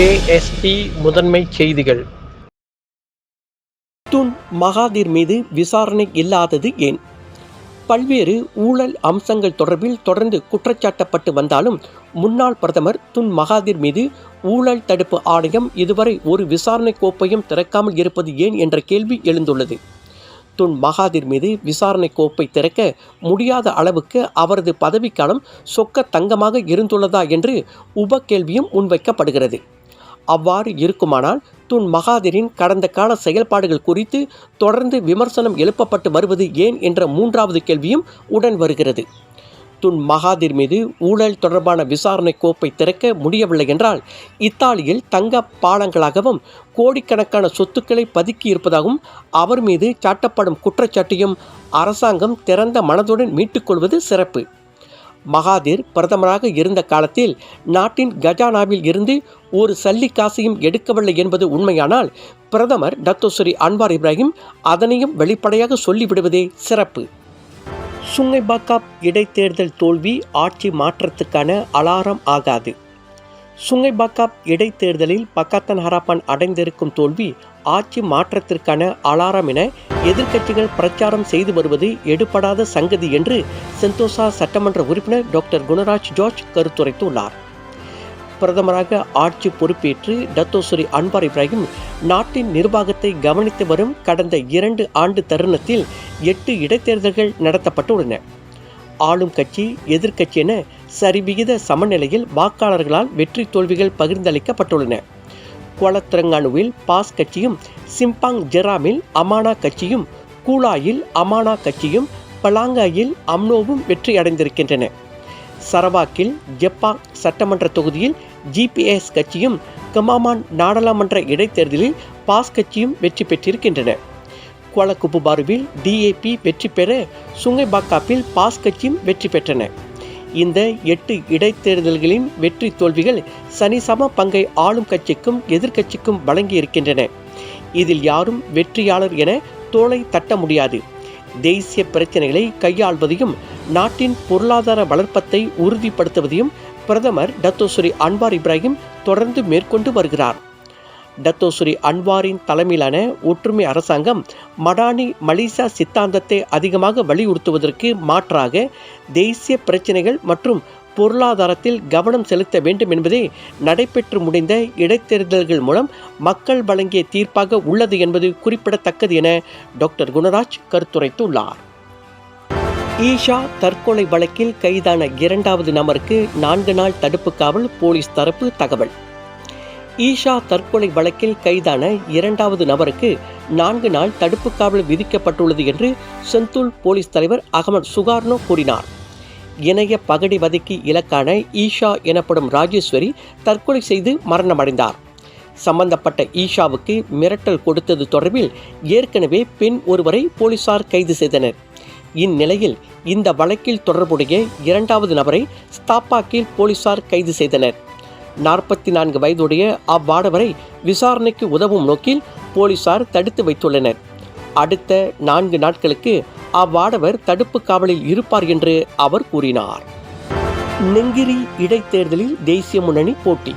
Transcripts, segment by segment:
KST முதன்மை செய்திகள். Tun Mahathir மீது விசாரணை இல்லாதது ஏன்? பல்வேறு ஊழல் அம்சங்கள் தொடர்பில் தொடர்ந்து குற்றச்சாட்டப்பட்டு வந்தாலும் முன்னாள் பிரதமர் துன் மகாதீர் மீது ஊழல் தடுப்பு ஆணையம் இதுவரை ஒரு விசாரணை கோப்பையும் திறக்காமல் இருப்பது ஏன் என்ற கேள்வி எழுந்துள்ளது. துன் மகாதீர் மீது விசாரணை கோப்பை திறக்க முடியாத அளவுக்கு அவரது பதவிக்காலம் சொக்க தங்கமாக இருந்துள்ளதா என்று உப கேள்வியும் முன்வைக்கப்படுகிறது. அவ்வாறு இருக்குமானால் துன் மகாதிரின் கடந்த கால செயல்பாடுகள் குறித்து தொடர்ந்து விமர்சனம் எழுப்பப்பட்டு வருவது ஏன் என்ற மூன்றாவது கேள்வியும் உடன் வருகிறது. துன் மகாதிர் மீது ஊழல் தொடர்பான விசாரணை கோப்பை திறக்க முடியவில்லை என்றால் இத்தாலியில் தங்க பாலங்களாகவும் கோடிக்கணக்கான சொத்துக்களை பதுக்கி இருப்பதாகவும் அவர் மீது சாட்டப்படும் குற்றச்சாட்டையும் அரசாங்கம் திறந்த மனதுடன் மீட்டுக்கொள்வது சிறப்பு. மகாதீர் பிரதமராக இருந்த காலத்தில் நாட்டின் கஜானாவில் இருந்து ஒரு சல்லி காசையும் எடுக்கவில்லை என்பது உண்மையானால் பிரதமர் டத்தோஸ்ரீ அன்வார் இப்ராஹிம் அதனையும் வெளிப்படையாக சொல்லிவிடுவதே சிறப்பு. சுங்கைபாக்காப் இடைத்தேர்தல் தோல்வி ஆட்சி மாற்றத்துக்கான அலாரம் ஆகாது. சுங்கைபாக்காப் இடைத்தேர்தலில் பக்காத்தன் ஹராப்பான் அடைந்திருக்கும் தோல்வி ஆட்சி மாற்றத்திற்கான அலாரம் என எதிர்க்கட்சிகள் பிரச்சாரம் செய்து வருவது எடுபடாத சங்கதி என்று செந்தோசா சட்டமன்ற உறுப்பினர் டாக்டர் குணராஜ் ஜார்ஜ் கருத்துரைத்துள்ளார். பிரதமராக ஆட்சி பொறுப்பேற்று டத்தோசுரி அன்வார் இப்ராஹிம் நாட்டின் நிர்வாகத்தை கவனித்து வரும் கடந்த இரண்டு ஆண்டு தருணத்தில் எட்டு இடைத்தேர்தல்கள் நடத்தப்பட்டுள்ளன. ஆளும் கட்சி எதிர்க்கட்சி என சரிவிகித சமநிலையில் வாக்காளர்களால் வெற்றி தோல்விகள் பகிர்ந்தளிக்கப்பட்டுள்ளன. குளத்திரங்கானுவில் பாஸ் கட்சியும் சிம்பாங் ஜெராமில் அமானா கட்சியும் கூலாயில் அமானா கட்சியும் பலாங்காயில் அம்னோவும் வெற்றி அடைந்திருக்கின்றன. சரவாக்கில் ஜப்பாங் சட்டமன்ற தொகுதியில் ஜிபிஎஸ் கட்சியும் கமாமான் நாடாளுமன்ற இடைத்தேர்தலில் பாஸ் கட்சியும் வெற்றி பெற்றிருக்கின்றன. குவலக்குப்புபாருவில் டிஏபி வெற்றி பெற சுங்கைபாக்காப்பில் பாஸ் கட்சியும் வெற்றி பெற்றன. இந்த எட்டு இடைத்தேர்தல்களின் வெற்றி தோல்விகள் சனிசம பங்கை ஆளும் கட்சிக்கும் எதிர்க்கட்சிக்கும் வழங்கியிருக்கின்றன. இதில் யாரும் வெற்றியாளர் என தோளை தட்ட முடியாது. தேசிய பிரச்சனைகளை கையாள்வதையும் நாட்டின் பொருளாதார வளர்ப்பத்தை உறுதிப்படுத்துவதையும் பிரதமர் டத்தோஸ்ரீ அன்வார் இப்ராஹிம் தொடர்ந்து மேற்கொண்டு வருகிறார். டத்தோஸ்ரீ அன்வாரின் தலைமையிலான ஒற்றுமை அரசாங்கம் மடானி மலேசியா சித்தாந்தத்தை அதிகமாக வலியுறுத்துவதற்கு மாற்றாக தேசிய பிரச்சினைகள் மற்றும் பொருளாதாரத்தில் கவனம் செலுத்த வேண்டும் என்பதே நடைபெற்று முடிந்த இடைத்தேர்தல்கள் மூலம் மக்கள் வழங்கிய தீர்ப்பாக உள்ளது என்பது குறிப்பிடத்தக்கது என டாக்டர் குணராஜ் கருத்துரைத்துள்ளார். ஈஷா தற்கொலை வழக்கில் கைதான இரண்டாவது நபருக்கு நான்கு நாள் தடுப்பு காவல் போலீஸ் தரப்பு தகவல். ஈஷா தற்கொலை வழக்கில் கைதான இரண்டாவது நபருக்கு நான்கு நாள் தடுப்பு காவல் விதிக்கப்பட்டுள்ளது என்று செந்தூல் போலீஸ் தலைவர் அகமது சுகார்னோ கூறினார். இணைய பகடி வதக்கி இலக்கான ஈஷா எனப்படும் ராஜேஸ்வரி தற்கொலை செய்து மரணமடைந்தார். சம்பந்தப்பட்ட ஈஷாவுக்கு மிரட்டல் கொடுத்தது தொடர்பில் ஏற்கனவே பெண் ஒருவரை போலீசார் கைது செய்தனர். இந்நிலையில் இந்த வழக்கில் தொடர்புடைய இரண்டாவது நபரை ஸ்தாப்பாக்கில் போலீசார் கைது செய்தனர். நாற்பத்தி நான்கு வயதுடைய அவ்வாடவரை விசாரணைக்கு உதவும் நோக்கில் போலீசார் தடுத்து வைத்துள்ளனர். அடுத்த நான்கு நாட்களுக்கு அவ்வாடவர் தடுப்பு காவலில் இருப்பார் என்று அவர் கூறினார். நெங்கிரி இடைத்தேர்தலில் தேசிய முன்னணி போட்டி.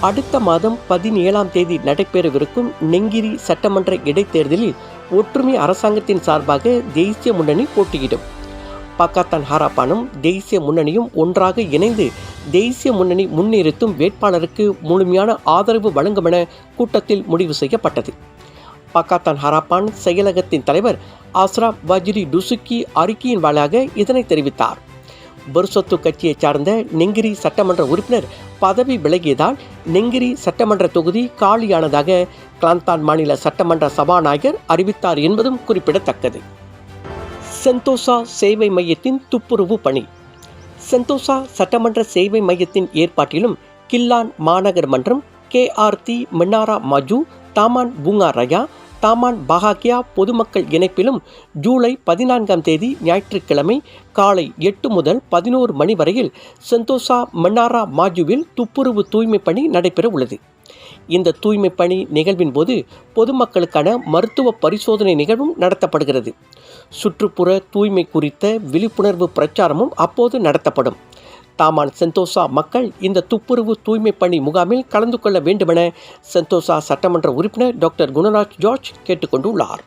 அடுத்த மாதம் பதினேழாம் தேதி நடைபெறவிருக்கும் நெங்கிரி சட்டமன்ற இடைத்தேர்தலில் ஒற்றுமை அரசாங்கத்தின் சார்பாக தேசிய முன்னணி போட்டியிடும். பக்காத்தான் ஹாராப்பானும் தேசிய முன்னணியும் ஒன்றாக இணைந்து தேசிய முன்னணி முன்னிறுத்தும் வேட்பாளருக்கு முழுமையான ஆதரவு வழங்கும் என கூட்டத்தில் முடிவு செய்யப்பட்டது. பக்காத்தான் ஹராப்பான் செயலகத்தின் தலைவர் ஆஸ்ரா வஜ்ரி டுசுக்கி அறிக்கையின் வாயிலாக இதனை தெரிவித்தார். பெர்சொத்து கட்சியைச் சார்ந்த நெங்கிரி சட்டமன்ற உறுப்பினர் பதவி விலகியதால் நெங்கிரி சட்டமன்ற தொகுதி காலியானதாக கிளாந்தான் மாநில சட்டமன்ற சபாநாயகர் அறிவித்தார் என்பதும் குறிப்பிடத்தக்கது. செந்தோசா சேவை மையத்தின் துப்புரவு பணி. செந்தோசா சட்டமன்ற சேவை மையத்தின் ஏற்பாட்டிலும் கில்லான் மாநகர் மன்றம் கேஆர்டி மின்னாரா மஜு தாமான் பூங்கா ரயா தாமான் பஹாக்கியா பொதுமக்கள் இணைப்பிலும் ஜூலை பதினான்காம் தேதி ஞாயிற்றுக்கிழமை காலை எட்டு முதல் பதினோரு மணி வரையில் செந்தோசா மன்னாரா மாஜுவில் துப்புரவு தூய்மை பணி நடைபெற உள்ளது. இந்த தூய்மை பணி நிகழ்வின் போது பொதுமக்களுக்கான மருத்துவ பரிசோதனை நிகழ்வும் நடத்தப்படுகிறது. சுற்றுப்புற தூய்மை குறித்த விழிப்புணர்வு பிரச்சாரமும் அப்போது நடத்தப்படும். தாமான் செந்தோசா மக்கள் இந்த துப்புரவு தூய்மை பணி முகாமில் கலந்து கொள்ள வேண்டுமென செந்தோசா சட்டமன்ற உறுப்பினர் டாக்டர் குணராஜ் ஜார்ஜ் கேட்டுக்கொண்டுள்ளார்.